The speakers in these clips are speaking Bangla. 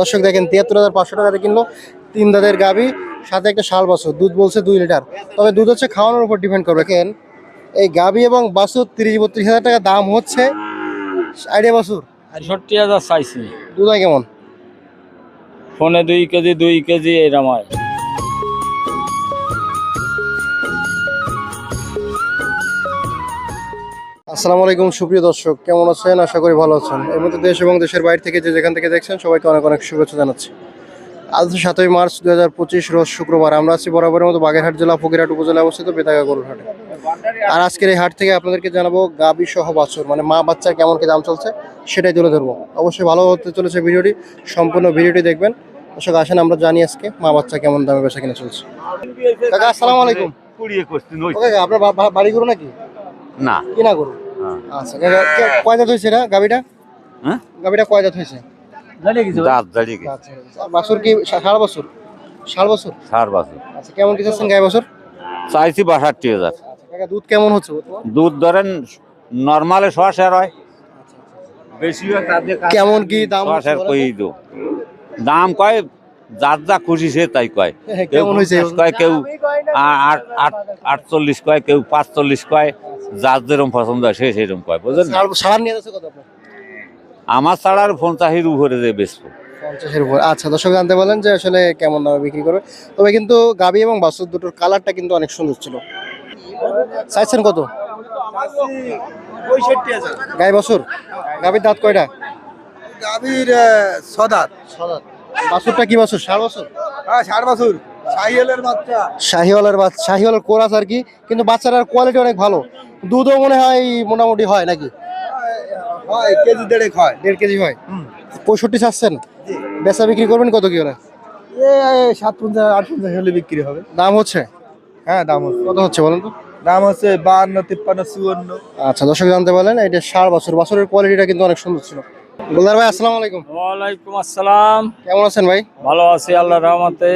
দর্শক দেখেন তিয়াত্তর হাজার পাঁচশো টাকাতে কিনলো তিন দাদের গাভি সাথে একটা শাল বছর। দুধ বলছে দুই লিটার। তবে দুধ হচ্ছে খাওয়ানোর উপর ডিপেন্ড করবে। কেন এই গাভি এবং বাসুর তিরিশ বত্রিশ হাজার টাকা দাম হচ্ছে আইডিয়া বাসুর আটষট্টি হাজার চাইছি। দুধ হয় কেমন? ফোনে দুই কেজি দুই কেজি এরম হয়। আসসালামু আলাইকুম সুপ্রিয় দর্শক কেমন আছেন? আশা করি ভালো আছেন। এর মধ্যে দেশ এবং দেশের বাইরে থেকে যে যেখান থেকে দেখছেন সবাইকে অনেক অনেক শুভেচ্ছা জানাচ্ছি। আজ সাতই মার্চ দু হাজার পঁচিশ রোজ শুক্রবার। আমরা আছি বরাবরের মতো বাগেরহাট জেলা ফকিরহাট উপজেলা অবস্থিত বেতাগা গরুর হাটে আর আজকের এই হাট থেকে আপনাদেরকে জানাব গাবি সহ বাছুর মানে মা বাচ্চার কেমন কি দাম চলছে সেটাই তুলে ধরবো। অবশ্যই ভালো হতে চলেছে ভিডিওটি সম্পূর্ণ ভিডিওটি দেখবেন। দর্শক আসেন আমরা জানি আজকে মা বাচ্চা কেমন দামে বেচা কিনে চলছে। কাকা আসসালামু আলাইকুম। আপনার বাড়ি নাকি? না। কিনা গরু? হ্যাঁ। আচ্ছা কাকা, কয় দাঁত হয়েছে এটা গাবিটা হ্যাঁ? গাবিটা কয় দাঁত হয়েছে দাঁত দাঁড়িয়ে গেছে। আচ্ছা বাছুর কি বছর? বছর? সার বছর। আচ্ছা কেমন কি চাচ্ছেন গায়ে বছর? চাইছি বাষট্টি হাজার। আচ্ছা দুধ কেমন হচ্ছে দুধ ধরেন নর্মালে শোয়া শেয়ার হয়। বেশি কেমন কি দাম শোয়া হচ্ছে শেয়ার কই তো? দাম কয় যার যা খুশি সে তাই কয়। কেউ কেমন হয়েছে? কয় কেউ আ- আট আট আটচল্লিশ কয় কেউ পাঁচচল্লিশ কয় যার যেরকম পছন্দ হয় সে সেরকম কয় বুঝলেন আমার ছাড়ার পঞ্চাশের উপরে যে বেচবো। পঞ্চাশের উপর। আচ্ছা দর্শক জানতে বলেন যে আসলে কেমন দামে বিক্রি করবে। তবে কিন্তু গাবি এবং বাছুর দুটোর কালারটা কিন্তু অনেক সুন্দর ছিল। চাইছেন কত? গাই বছর গাবির দাঁত কয়টা? গাভীর সদাত সাদাত বাছুরটা কি বাছুর? ষাট বছর? হ্যাঁ ষাট বছর। বাচ্চা। শাহিওয়ালের বাচ্চা শাহিওয়ালের কোরাস আর কি কিন্তু বাচ্চাটার কোয়ালিটি অনেক ভালো। দুধও মনে হয় মোটামুটি হয় নাকি? হয় কেজি দেড়েক হয়। দেড় কেজি হয়? পঁয়ষট্টি বেচা বিক্রি করবেন কত কি ওরা এ সাত পঞ্চাশ আট পঞ্চাশ হলে বিক্রি হবে। দাম হচ্ছে? হ্যাঁ দাম হচ্ছে। কত হচ্ছে বলেন তো? দাম হচ্ছে বাহান্ন তিপ্পান্ন চুয়ান্ন। আচ্ছা দর্শক জানতে পারলেন এটা ষাট বছর বছরের কোয়ালিটিটা কিন্তু অনেক সুন্দর ছিল। গোলদার ভাই আসসালামু আলাইকুম। ওয়ালাইকুম আসসালাম। কেমন আছেন ভাই? ভালো আছি আল্লাহ রহমতে।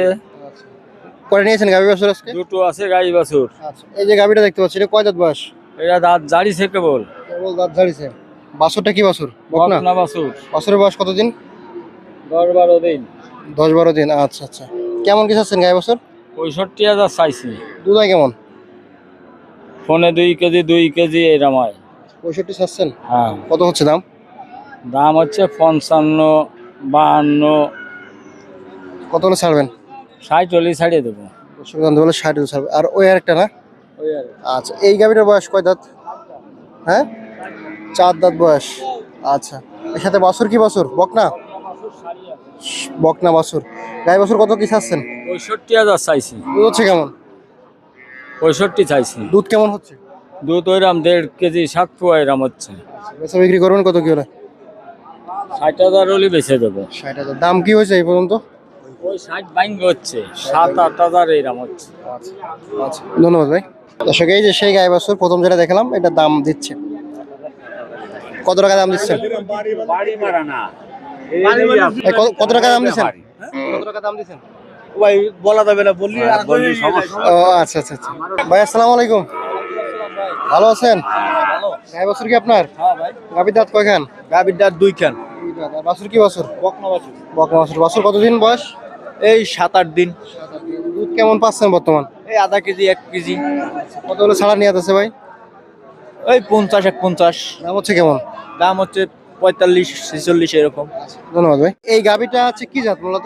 করে নিয়েছেন গাভি বছর আজকে? দুটো আছে গাই বাছুর। আচ্ছা এই যে গাভিটা দেখতে পাচ্ছি এটা কয় দাঁত বয়স? এটা দাঁত জাড়িছে কেবল। কেবল দাঁত ঝাড়িছে। বাছরটা কি বাছুর? বকনা? বাছুর। বছরের বয়স কতদিন? দশ বারো দিন। দশ বারো দিন আচ্ছা আচ্ছা। কেমন কি চাচ্ছেন গায়ে বছর? পঁয়ষট্টি হাজার চাইছি। দুধ কেমন? ফোনে দুই কেজি দুই কেজি এরম হয়। পঁয়ষট্টি চাচ্ছেন? হ্যাঁ। কত হচ্ছে দাম? দাম হচ্ছে পঞ্চান্ন বাহান্ন। কত হলে ছাড়বেন? ষাট চল্লিশ ছাড়িয়ে দেবো। বলে ষাট হলে ছাড়বে। আর ওই আরেকটা না? ওই আচ্ছা এই গাভিটার বয়স কয় দাঁত? হ্যাঁ? চার দাঁত বয়স। আচ্ছা এর সাথে বছর কি বছর? বকনা? বকনা বছর। গাই বছর কত কি চাচ্ছেন পঁয়ষট্টি হাজার চাইছি। দুধ হচ্ছে কেমন? পঁয়ষট্টি চাইছি। দুধ কেমন হচ্ছে? দুধ ওইরাম দেড় কেজি সাত পোয়া এরাম হচ্ছে। বেচা বিক্রি করবেন কত কি হলে? ষাট হাজার হলে বেছে দেবো। ষাট হাজার। দাম কি হয়েছে এই পর্যন্ত? ওই ষাট বাইঙ্গ হচ্ছে। সাত আট হাজার এরাম হচ্ছে। আচ্ছা ধন্যবাদ ভাই। দর্শক এই যে সেই গাই বছর প্রথম যেটা দেখলাম এটা দাম দিচ্ছে। কত টাকা দাম দিচ্ছেন? বাড়ি মারা না। কত- কত টাকা দাম দিচ্ছেন? কত টাকা দাম দিচ্ছেন? ভাই বলা যাবে না বললি হ্যাঁ, ও আচ্ছা আচ্ছা আচ্ছা। ভাই আসসালামু আলাইকুম। ভালো আছেন? গাই বছর কি আপনার? হ্যাঁ ভাই। গাবির দাঁত কয়খান? গাভীর ডাক দুই খান বাছুর কি বছর? বকনা বাছুর। বকনা বাছুর। বাছুর কতদিন বয়স? এই সাত আট দিন। দুধ কেমন পাচ্ছেন বর্তমান? এই আধা কেজি এক কেজি। কত হলে ছাড়া নিয়ে আছে ভাই? ওই পঞ্চাশ এক পঞ্চাশ। দাম হচ্ছে কেমন? দাম হচ্ছে পঁয়তাল্লিশ ছেচল্লিশ এরকম। ধন্যবাদ ভাই। এই গাবিটা হচ্ছে কি জাত মূলত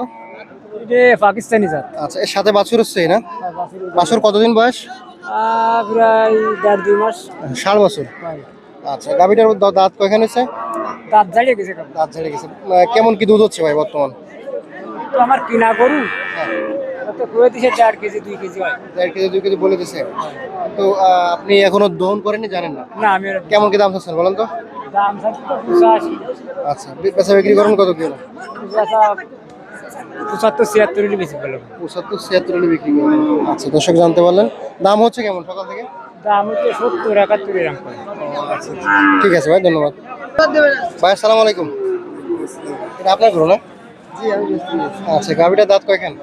পাকিস্তানি জাত। আচ্ছা এর সাথে বাছুর হচ্ছে না? বাছুর কতদিন বয়স? প্রায় দেড় দুই মাস। ষাট বছর। আচ্ছা গাবিটার দাঁত কয়খান হচ্ছে দাঁত জাড়িয়ে গেছে দাঁত ঝেড়ে গেছে। কেমন কি দুধ হচ্ছে ভাই বর্তমান? তো আমার কিনা গরু হ্যাঁ। তো করে দিছে চার কেজি দুই কেজি হয়। দেড় কেজি দুই কেজি বলে দিছে। তো আপনি এখনও দহন করেননি জানেন না? না আমি কেমন কি দাম চাচ্ছেন বলেন তো? দাম থাকছে তো পঁচাশি। আচ্ছা বেচা বিক্রি করেন কত কি হলো পঁচাত্তর ছিয়াত্তর বেশি পেলাম পঁচাত্তর ছিয়াত্তর বিক্রি করেন আচ্ছা দর্শক জানতে পারলেন। দাম হচ্ছে কেমন সকাল থেকে? দাম হচ্ছে সত্তর একাত্তর এরকম ঠিক আছে ভাই ধন্যবাদ। ভাই আসসালামু আলাইকুম। এটা আপনার ঘর না? আচ্ছা গাভিটা দাঁত কয়খান?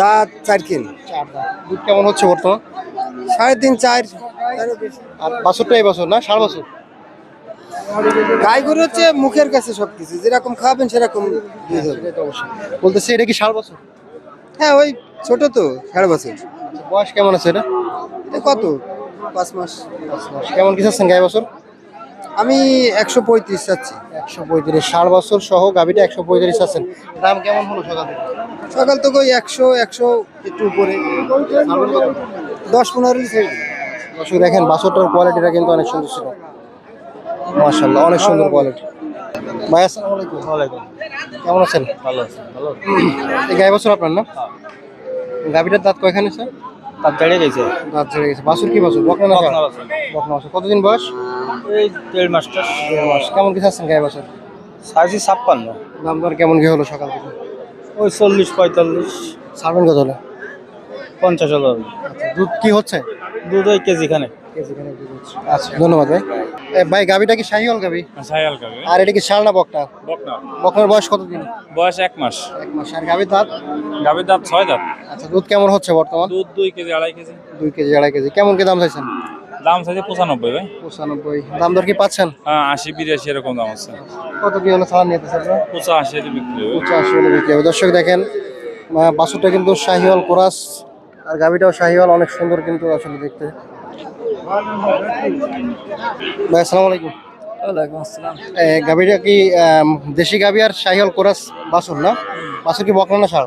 দাঁত চার কিন চার দাঁত। দুধ কেমন হচ্ছে বর্তমান? সাড়ে তিন চার। আর বছরটা এই বছর না সাড়ে বছর? গাই গরু হচ্ছে মুখের কাছে সবকিছু। যেরকম খাবেন সেরকম বলতেছে এটা কি ষাট বছর? হ্যাঁ ওই ছোট তো সাড়ে বছর। বয়স কেমন আছে এটা? এটা কত? পাঁচ মাস। পাঁচ মাস। কেমন কিছু আছেন গায়ে বছর? আমি একশো পঁয়ত্রিশ চাচ্ছি। একশো পঁয়ত্রিশ। ষাট বছর সহ গাভিটা একশো পঁয়ত্রিশ আছেন। দাম কেমন হলো সকাল থেকে? সকাল তো ওই একশো একশো একটু উপরে। দশ পনেরো দর্শক দেখেন বাছরটার কোয়ালিটিটা কিন্তু অনেক সুন্দর ছিল। মাশাল্লাহ অনেক সুন্দর কোয়ালিটি ভাই আসসালামু আলাইকুম। কেমন আছেন? ভালো আছে ভালো এই গায়ে বছর আপনার না? গাভিটার দাঁত কয়খানে স্যার? তার দাঁড়িয়ে গেছে। দাঁত ছেড়ে গেছে। বাছুর কি বাছুর? বকনা না ষাঁড়? বকনা বাছুর। কতদিন বয়স? এই দেড় মাসটা দেড় মাস। কেমন কি আছেন গায়ে বছর? সাইজি ছাপ্পান্ন। দাম দর কেমন কি হলো সকাল থেকে? ওই চল্লিশ পঁয়তাল্লিশ। ছাড়বেন কত হলো? পঞ্চাশ হলো। আচ্ছা দুধ কি হচ্ছে? দুধ ওই কেজি খানে আচ্ছা। ধন্যবাদ ভাই। এ, ভাই গাভিটা কি শাহিওয়াল গাভি সায়াল খাবে আর এটা কি শাল না বকটা? বকনা। বকনার বয়স কতদিন? বয়স এক মাস। এক মাস। আর গাভির দাঁত? গাভীর দাঁত ছয় দাঁত। আচ্ছা দুধ কেমন হচ্ছে বর্তমান? দুধ দুই কেজি আড়াই কেজি। দুই কেজি আড়াই কেজি। কেমন কি দাম চাইছেন? দাম চাইছে পঁচানব্বই ভাই। পঁচানব্বই। দাম দর কি পাচ্ছেন? হ্যাঁ আশি বিরাশি এরকম দাম আছে। কত কি হলো ছাড়া নিতে চান পঁচাশি বিক্রি হবে। পঁচাশি হলে বিক্রি হবে। দর্শক দেখেন বাছুরটা কিন্তু শাহিওয়াল কোরাস আর গাভিটাও শাহিওয়াল অনেক সুন্দর কিন্তু আসলে দেখতে। ভাই আসসালামু আলাইকুম। ওয়ালাইকুম আসসালাম। গাভিটা কি দেশি গাভি আর শাহিওয়াল কোরাস বাছুর না? বাসুর কি বকনা না সার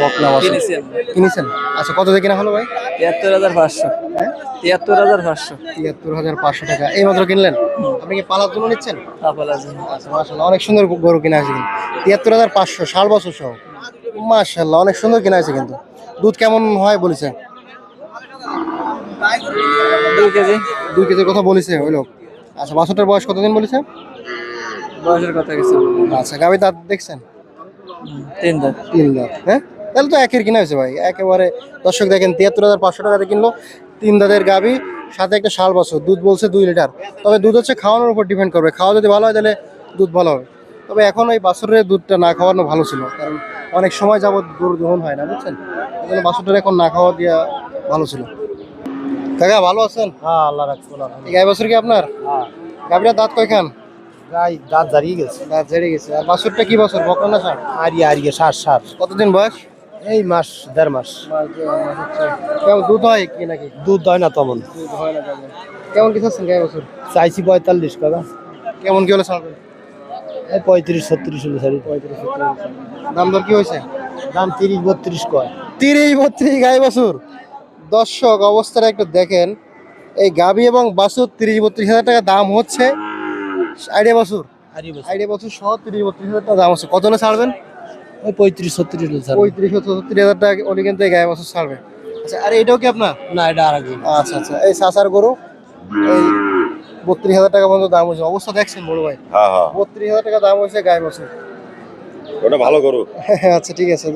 বকনা কিনেছেন। আচ্ছা কত দিয়ে কিনা হলো ভাই? তিয়াত্তর হাজার পাঁচশো। হ্যাঁ? তিয়াত্তর হাজার পাঁচশো। তিয়াত্তর হাজার পাঁচশো টাকা। এই মাত্র কিনলেন? আপনি কি পালার জন্য নিচ্ছেন? আছে আচ্ছা মাশাল্লাহ অনেক সুন্দর গরু কিনা আছে কিন্তু। তিয়াত্তর হাজার পাঁচশো ষাট বছর সহ। মাশাল্লাহ অনেক সুন্দর কিনা আছে কিন্তু। দুধ কেমন হয় বলেছে? দুই কেজি। দুই কেজির কথা বলেছে ওই লোক। আচ্ছা বাছরটার বয়স কতদিন বলেছে? বয়সের কথা আচ্ছা গাভি দাঁত দেখছেন? তিন দাঁত। তিন দাঁত হ্যাঁ? তাহলে তো একের কিনা হয়েছে ভাই। একেবারে দর্শক দেখেন তিয়াত্তর হাজার পাঁচশো টাকাতে কিনলো তিন দাঁতের গাভি সাথে একটা শাল বছর। দুধ বলছে দুই লিটার। তবে দুধ হচ্ছে খাওয়ানোর উপর ডিপেন্ড করবে। খাওয়া যদি ভালো হয় তাহলে দুধ ভালো হবে। তবে এখন ওই বাছুরের দুধটা না খাওয়ানো ভালো ছিল কারণ অনেক সময় যাবত গরু দহন হয় না বুঝছেন? জন্য এখন না খাওয়া দিয়া ভালো ছিল। কাকা ভালো আছেন? হ্যাঁ আল্লাহ রাখছো গাই বছর কি আপনার? হ্যাঁ। গাভিটার দাঁত কয়খান? গাই দাঁত দাঁড়িয়ে গেছে। দাঁত ঝেড়ে গেছে। আর বাছুরটা কি বছর? বকনা না ষাঁড়? আরিয়ে আরিয়ে সার সার কতদিন বয়স? এই মাস দেড় মাস। কেমন দুধ হয় কি নাকি? দুধ হয় না তেমন দুধ হয় না কেমন কিছু আছেন গায়ে বছর? চাইছি পঁয়তাল্লিশ টাকা কেমন কি হলে ছাড়বেন এই পঁয়ত্রিশ ছত্রিশ হলো সারি দাম দর কি হয়েছে? দাম তিরিশ বত্রিশ কয়। তিরিশ বত্রিশ গাই বছর। দর্শক অবস্থাটা একটু দেখেন। এই গাবি এবং বাছুর তিরিশ বত্রিশ হাজার টাকা দাম হচ্ছে আইডিয়া বাছুর। বছর। আইডিয়া বাছুর সহ তিরিশ বত্রিশ হাজার টাকা দাম হচ্ছে। কত হলে ছাড়বেন? ওই পঁয়ত্রিশ ছত্রিশ পঁয়ত্রিশ ছত্রিশ হাজার টাকা ওলি কিন্তু এই গায়ে বাছুর ছাড়বে। আচ্ছা আর এটাও কি আপনার? না এটা আর আচ্ছা আচ্ছা এই সাসার গরু এই বত্রিশ হাজার টাকা পর্যন্ত দাম হয়েছে। অবস্থা দেখছেন বড় ভাই? হ্যাঁ হ্যাঁ। বত্রিশ হাজার টাকা দাম হয়েছে গায়ে বছর। ওটা ভালো করো আচ্ছা ঠিক আছে।